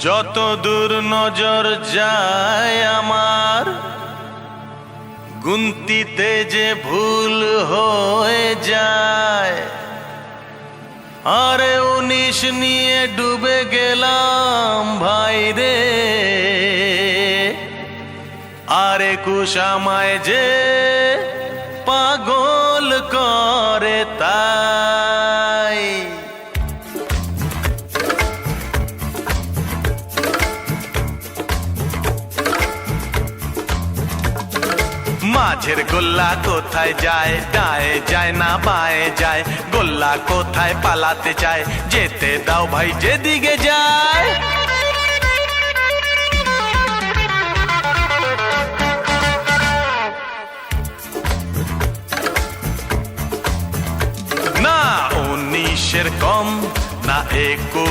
যত দূর নজর যায় আমার, গুনতিতে যে ভুল হয়ে যায়। আরে উনিশ নিয়ে ডুবে গেলাম ভাই রে। আর একুশ আমায় যে পাগল করে মাঝের গোল্লা কোথায় যায়? ডায়ে যায় না বায়ে যায়। গোল্লা কোথায় পালাতে চায়? যেতে দাও ভাই, যেদিকে যায়। না, উনিশের কম, না একুশ।